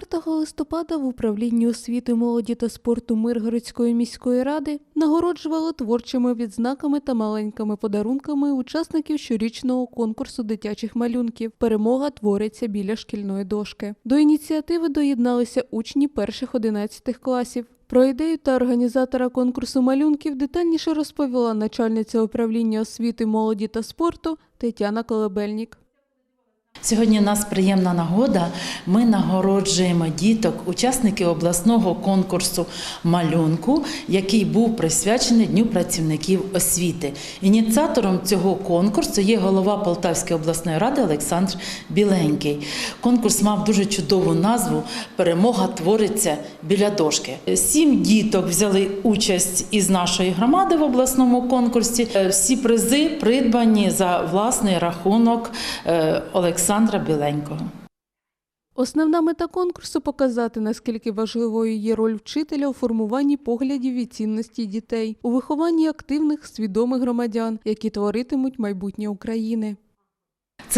4 листопада в управлінні освіти, молоді та спорту Миргородської міської ради нагороджували творчими відзнаками та маленькими подарунками учасників щорічного конкурсу дитячих малюнків. Перемога твориться біля шкільної дошки. До ініціативи доєдналися учні перших 11 класів. Про ідею та організатора конкурсу малюнків детальніше розповіла начальниця управління освіти, молоді та спорту Тетяна Колебельнік. Сьогодні у нас приємна нагода. Ми нагороджуємо діток, учасників обласного конкурсу малюнку, який був присвячений Дню працівників освіти. Ініціатором цього конкурсу є голова Полтавської обласної ради Олександр Біленький. Конкурс мав дуже чудову назву Перемога твориться біля дошки. Сім діток взяли участь із нашої громади в обласному конкурсі. Всі призи придбані за власний рахунок е, Олександра Біленького. Основна мета конкурсу показати, наскільки важливою є роль вчителя у формуванні поглядів і цінності дітей, у вихованні активних, свідомих громадян, які творитимуть майбутнє України.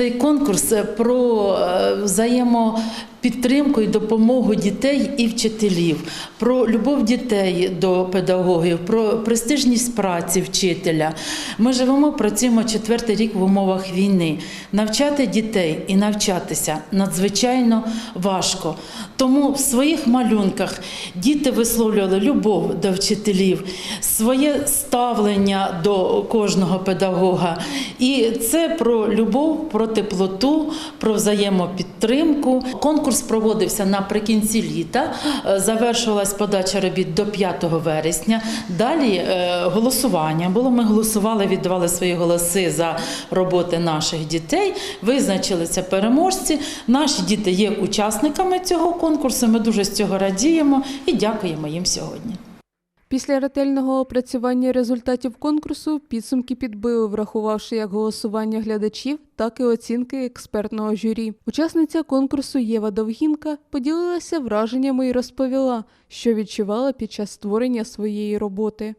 Цей конкурс про е, взаємопідтримку і допомогу дітей і вчителів, про любов дітей до педагогів, про престижність праці вчителя. Ми живемо, працюємо четвертий рік в умовах війни. Навчати дітей і навчатися надзвичайно важко. Тому в своїх малюнках діти висловлювали любов до вчителів, своє ставлення до кожного педагога. І це про любов, про теплоту, про взаємопідтримку. Конкурс проводився наприкінці літа. Е, Завершувалась подача робіт до 5 вересня. Далі е, голосування було. Ми голосували, віддавали свої голоси за роботи наших дітей. Визначилися переможці. Наші діти є учасниками цього конкурсу. Ми дуже з цього радіємо і дякуємо їм сьогодні. Після ретельного опрацювання результатів конкурсу підсумки підбили, врахувавши як голосування глядачів, так і оцінки експертного журі. Учасниця конкурсу Єва Довгінка поділилася враженнями і розповіла, що відчувала під час створення своєї роботи.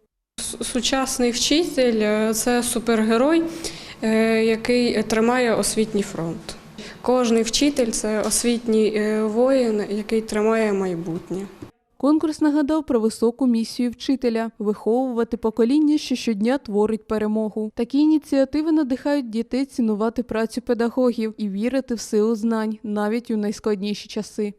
Сучасний вчитель е, це супергерой, е, який тримає освітній фронт. Кожний вчитель це освітній е, воїн, який тримає майбутнє. Конкурс нагадав про високу місію вчителя виховувати покоління, що щодня творить перемогу. Такі ініціативи надихають дітей цінувати працю педагогів і вірити в силу знань навіть у найскладніші часи.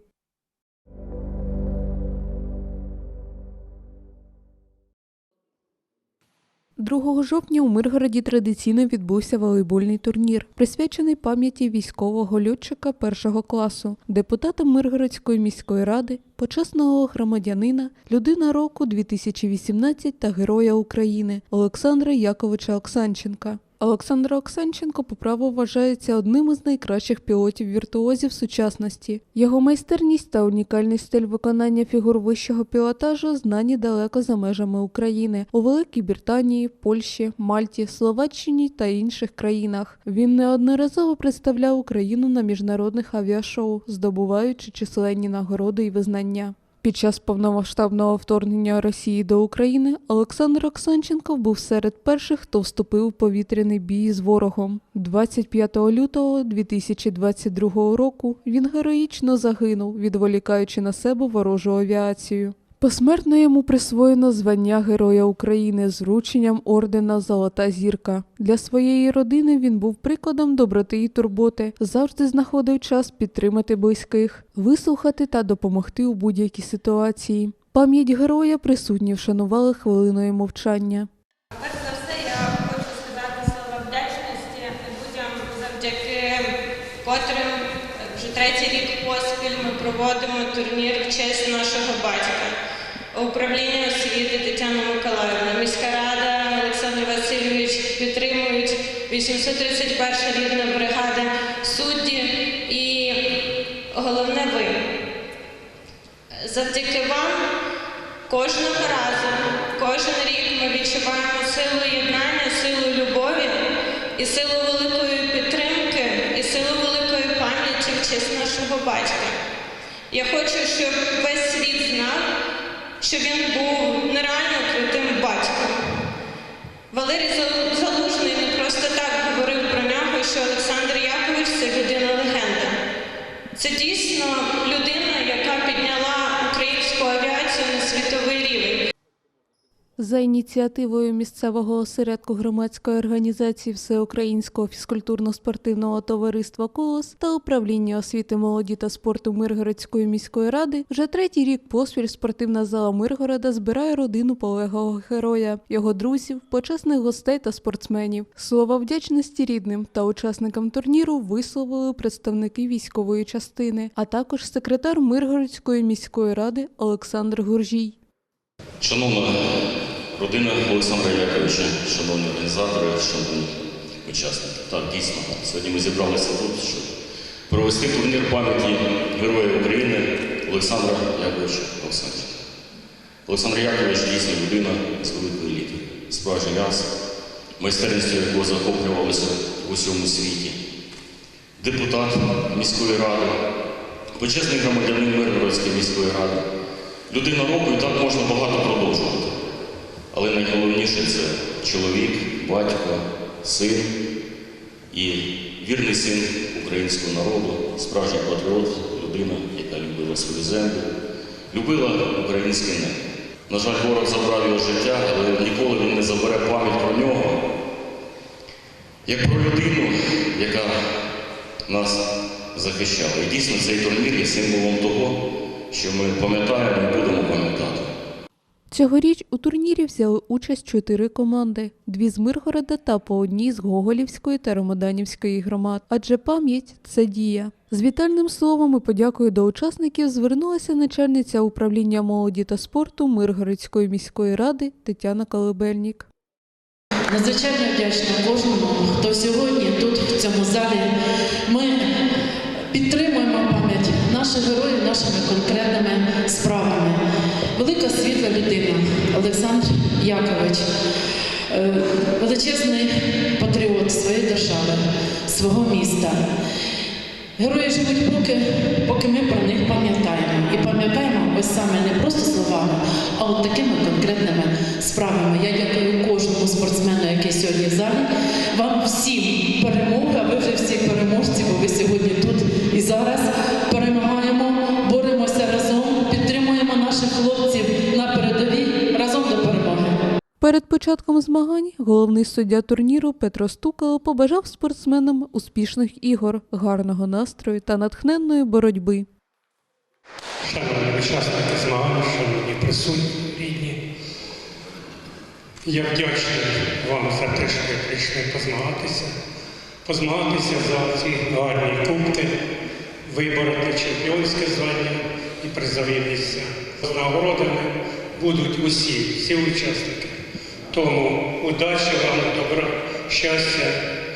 Другого жовтня у Миргороді традиційно відбувся волейбольний турнір, присвячений пам'яті військового льотчика першого класу, депутата Миргородської міської ради, почесного громадянина, людина року 2018 та Героя України Олександра Яковича Оксанченка. Олександр Оксанченко по праву вважається одним із найкращих пілотів-віртуозів сучасності. Його майстерність та унікальний стиль виконання фігур вищого пілотажу знані далеко за межами України у Великій Британії, Польщі, Мальті, Словаччині та інших країнах. Він неодноразово представляв Україну на міжнародних авіашоу, здобуваючи численні нагороди і визнання. Під час повномасштабного вторгнення Росії до України Олександр Оксанченков був серед перших, хто вступив у повітряний бій з ворогом. 25 лютого 2022 року він героїчно загинув, відволікаючи на себе ворожу авіацію. Посмертно йому присвоєно звання Героя України з врученням ордена Золота зірка. Для своєї родини він був прикладом доброти і турботи, завжди знаходив час підтримати близьких, вислухати та допомогти у будь-якій ситуації. Пам'ять героя присутні вшанували хвилиною мовчання. Перш за все, я хочу сказати слова вдячності людям, завдяки котрим вже третій рік поспіль ми проводимо турнір в честь нашого батька. Управління освіти Тетяна Миколаївна, міська рада Олександр Васильович підтримують 831 рідна бригада, судді і головне ви. Завдяки вам кожного разу, кожен рік ми відчуваємо силу єднання, силу любові і силу великої підтримки, і силу великої пам'яті в честь нашого батька. Я хочу, щоб весь світ знав, що він був нереально крутим батьком. Валерій Залужний не просто так говорив про нього, що Олександр Якович це людина-легенда. Це дійсно людина, яка підняла українську авіацію на світовий рівень. За ініціативою місцевого осередку громадської організації Всеукраїнського фізкультурно-спортивного товариства Колос та управління освіти молоді та спорту Миргородської міської ради вже третій рік поспіль спортивна зала Миргорода збирає родину полеглого героя, його друзів, почесних гостей та спортсменів. Слова вдячності рідним та учасникам турніру висловили представники військової частини, а також секретар Миргородської міської ради Олександр Гуржій. Шановна родина Олександра Яковича, шановні організатори, шановні учасники. Так, дійсно, сьогодні ми зібралися тут, щоб провести турнір пам'яті Героя України Олександра Яковича Олександровича. Олександр Якович дійсно людина з великої літери, справжній ас, майстерністю якого захоплювалися в усьому світі. Депутат міської ради, почесний громадянин Миргородської міської ради. Людина року і так можна багато продовжувати. Але найголовніше це чоловік, батько, син і вірний син українського народу, справжній патріот, людина, яка любила свою землю, любила українське небо. На жаль, ворог забрав його життя, але ніколи він не забере пам'ять про нього, як про людину, яка нас захищала. І дійсно цей турнір є символом того, що ми пам'ятаємо і будемо пам'ятати. Цьогоріч у турнірі взяли участь чотири команди: дві з Миргорода та по одній з Гоголівської та Ромаданівської громад. Адже пам'ять це дія. З вітальним словом і подякою до учасників звернулася начальниця управління молоді та спорту Миргородської міської ради Тетяна Колебельнік. Надзвичайно вдячна кожному, хто сьогодні тут, в цьому залі. Ми підтримуємо пам'ять наших героїв нашими конкретними справами. Велика світла людина Олександр Якович, е, величезний патріот своєї держави, свого міста. Герої живуть поки, поки ми про них пам'ятаємо. І пам'ятаємо ось саме не просто словами, а от такими конкретними справами. Я дякую кожному спортсмену, який сьогодні в залі. Вам всім перемоги, а ви вже всі переможці, бо ви сьогодні початком змагань головний суддя турніру Петро Стукало побажав спортсменам успішних ігор, гарного настрою та натхненної боротьби. Шановні учасники змагань, шановні присутні, рідні. Я вдячний вам за те, що ви прийшли позмагатися, позмагатися за ці гарні кубки, вибороти чемпіонське звання і призові місця. З нагородами будуть усі, всі учасники. Тому удачі вам, добра, щастя,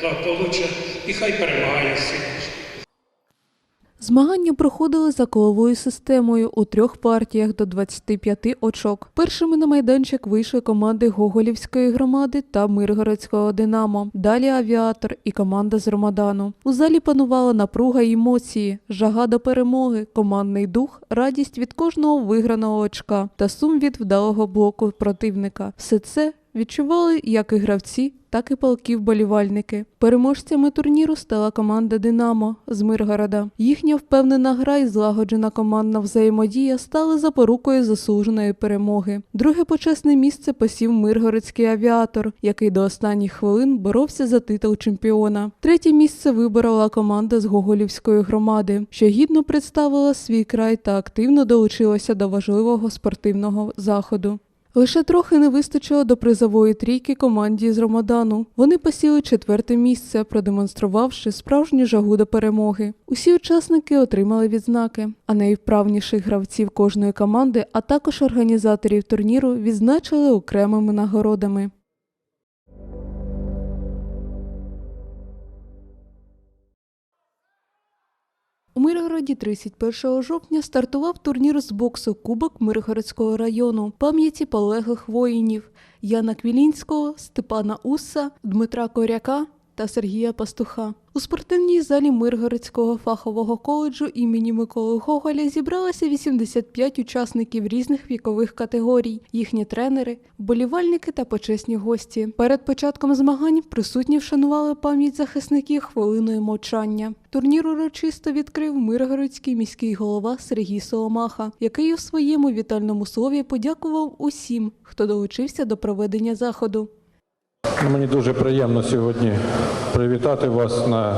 благополуччя і хай перемагає сильніше. Змагання проходили за коловою системою у трьох партіях до 25 очок. Першими на майданчик вийшли команди Гоголівської громади та Миргородського Динамо. Далі авіатор і команда з Ромадану. У залі панувала напруга й емоції, жага до перемоги, командний дух, радість від кожного виграного очка та сум від вдалого блоку противника. Все це відчували як і гравці, так і полки вболівальники. Переможцями турніру стала команда Динамо з Миргорода. Їхня впевнена гра і злагоджена командна взаємодія стали запорукою заслуженої перемоги. Друге почесне місце посів Миргородський авіатор, який до останніх хвилин боровся за титул чемпіона. Третє місце виборола команда з Гоголівської громади, що гідно представила свій край та активно долучилася до важливого спортивного заходу. Лише трохи не вистачило до призової трійки команді з Ромадану. Вони посіли четверте місце, продемонструвавши справжню жагу до перемоги. Усі учасники отримали відзнаки, а найвправніших гравців кожної команди, а також організаторів турніру відзначили окремими нагородами. Миргороді 31 жовтня стартував турнір з боксу Кубок Миргородського району пам'яті полеглих воїнів Яна Квілінського, Степана Усса, Дмитра Коряка та Сергія Пастуха. У спортивній залі Миргородського фахового коледжу імені Миколи Гоголя зібралося 85 учасників різних вікових категорій, їхні тренери, вболівальники та почесні гості. Перед початком змагань присутні вшанували пам'ять захисників хвилиною мовчання. Турнір урочисто відкрив Миргородський міський голова Сергій Соломаха, який у своєму вітальному слові подякував усім, хто долучився до проведення заходу. Ну, Мені дуже приємно сьогодні привітати вас на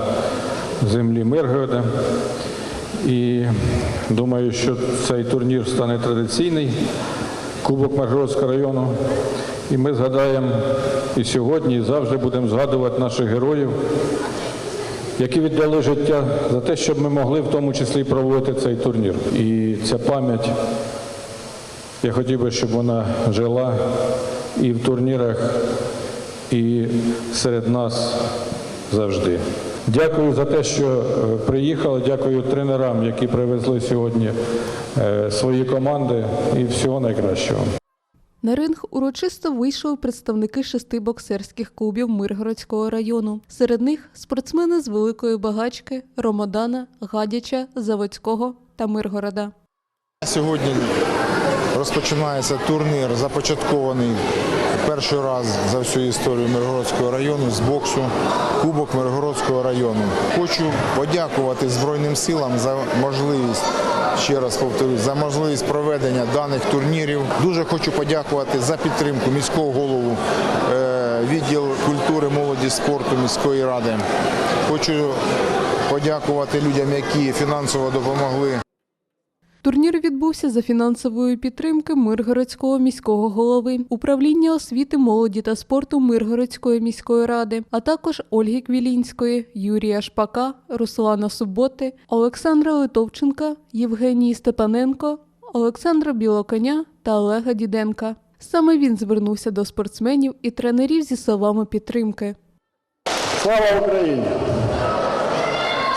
землі Миргорода. І думаю, що цей турнір стане традиційний, Кубок Миргородського району. І ми згадаємо і сьогодні, і завжди будемо згадувати наших героїв, які віддали життя за те, щоб ми могли в тому числі проводити цей турнір. І ця пам'ять, я хотів би, щоб вона жила і в турнірах і серед нас завжди. Дякую за те, що е, приїхали. Дякую тренерам, які привезли сьогодні е, свої команди. І всього найкращого. На ринг урочисто вийшли представники шести боксерських клубів Миргородського району. Серед них спортсмени з Великої Багачки, Ромодана, Гадяча, Заводського та Миргорода. Сьогодні розпочинається турнір, започаткований перший раз за всю історію Миргородського району з боксу Кубок Миргородського району. Хочу подякувати Збройним силам за можливість. Ще раз повторюсь, за можливість проведення даних турнірів. Дуже хочу подякувати за підтримку міського голову, е, відділ культури, молоді, спорту міської ради. Хочу подякувати людям, які фінансово допомогли. Турнір відбувся за фінансової підтримки Миргородського міського голови, управління освіти, молоді та спорту Миргородської міської ради, а також Ольги Квілінської, Юрія Шпака, Руслана Суботи, Олександра Литовченка, Євгенії Степаненко, Олександра Білоконя та Олега Діденка. Саме він звернувся до спортсменів і тренерів зі словами підтримки. Слава Україні!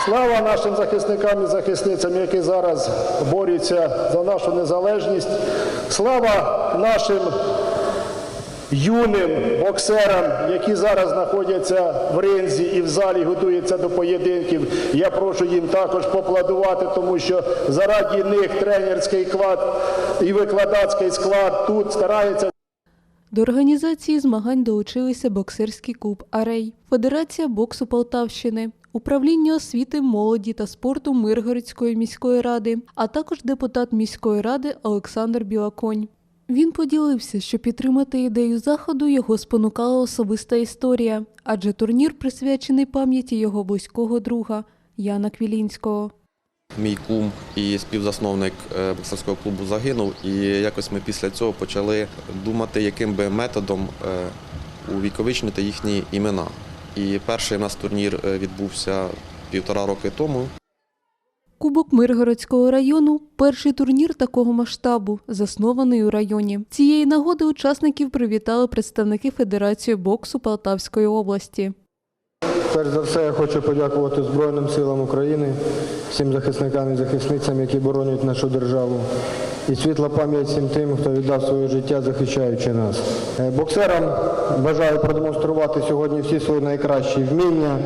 Слава нашим захисникам і захисницям, які зараз борються за нашу незалежність. Слава нашим юним боксерам, які зараз знаходяться в ринзі і в залі готуються до поєдинків. Я прошу їм також поплодувати, тому що заради них тренерський склад і викладацький склад тут старається До організації змагань долучилися боксерський клуб Арей, Федерація боксу Полтавщини, управління освіти, молоді та спорту Миргородської міської ради, а також депутат міської ради Олександр Білаконь. Він поділився, що підтримати ідею заходу його спонукала особиста історія, адже турнір присвячений пам'яті його близького друга Яна Квілінського. Мій кум і співзасновник е, боксерського клубу загинув, і якось ми після цього почали думати, яким би методом е, увіковичнити їхні імена. І перший у нас турнір е, відбувся півтора роки тому. Кубок Миргородського району перший турнір такого масштабу, заснований у районі. Цієї нагоди учасників привітали представники Федерації боксу Полтавської області. Перш за все, я хочу подякувати Збройним силам України, всім захисникам і захисницям, які боронять нашу державу. І світла пам'ять всім тим, хто віддав своє життя, захищаючи нас. Е, Боксерам бажаю продемонструвати сьогодні всі свої найкращі вміння,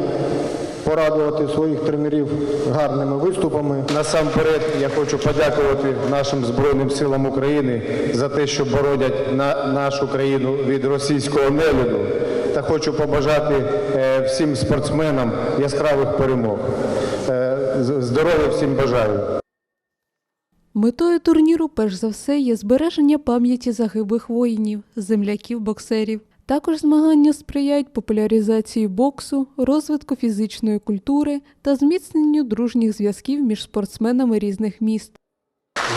порадувати своїх тренерів гарними виступами. Насамперед я хочу подякувати нашим Збройним силам України за те, що боронять на нашу країну від російського нелюду. Та хочу побажати е, всім спортсменам яскравих перемог. Е, Здоров'я всім бажаю. Метою турніру, перш за все, є збереження пам'яті загиблих воїнів, земляків боксерів. Також змагання сприяють популяризації боксу, розвитку фізичної культури та зміцненню дружніх зв'язків між спортсменами різних міст.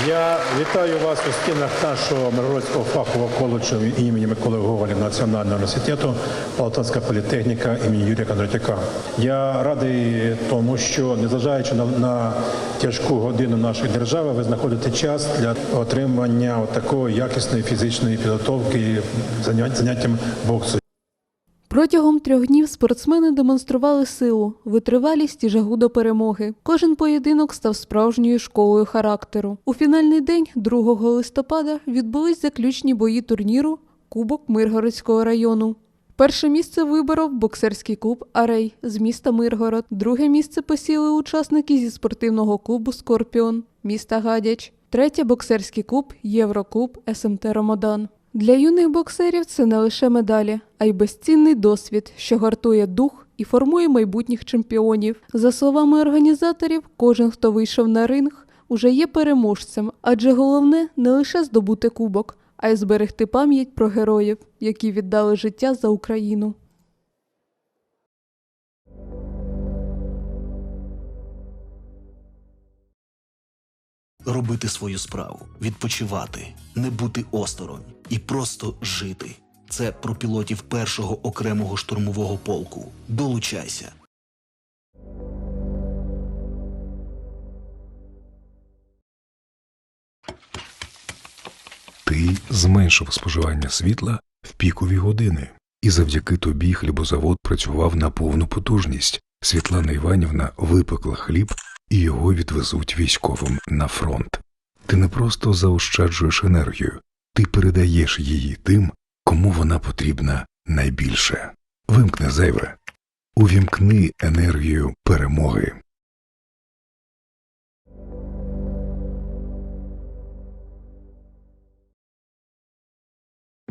Я вітаю вас у стінах нашого Миргородського фахового коледжу імені Миколи Гоголя Національного університету Полтавська політехніка імені Юрія Кондратюка. Я радий тому, що незважаючи на, на тяжку годину нашої держави, ви знаходите час для отримання от такої якісної фізичної підготовки заняттям боксу. Протягом трьох днів спортсмени демонстрували силу, витривалість і жагу до перемоги. Кожен поєдинок став справжньою школою характеру. У фінальний день, 2 листопада, відбулись заключні бої турніру Кубок Миргородського району. Перше місце виборов боксерський клуб Арей з міста Миргород. Друге місце посіли учасники зі спортивного клубу Скорпіон міста Гадяч. Третє боксерський клуб Євроклуб СМТ Ромодан. Для юних боксерів це не лише медалі, а й безцінний досвід, що гартує дух і формує майбутніх чемпіонів. За словами організаторів, кожен, хто вийшов на ринг, уже є переможцем, адже головне не лише здобути кубок, а й зберегти пам'ять про героїв, які віддали життя за Україну. Робити свою справу, відпочивати, не бути осторонь і просто жити. Це про пілотів першого окремого штурмового полку. Долучайся. Ти зменшив споживання світла в пікові години, і завдяки тобі хлібозавод працював на повну потужність. Світлана Іванівна випекла хліб і його відвезуть військовим на фронт. Ти не просто заощаджуєш енергію, ти передаєш її тим, кому вона потрібна найбільше. Вимкни зайве, увімкни енергію перемоги.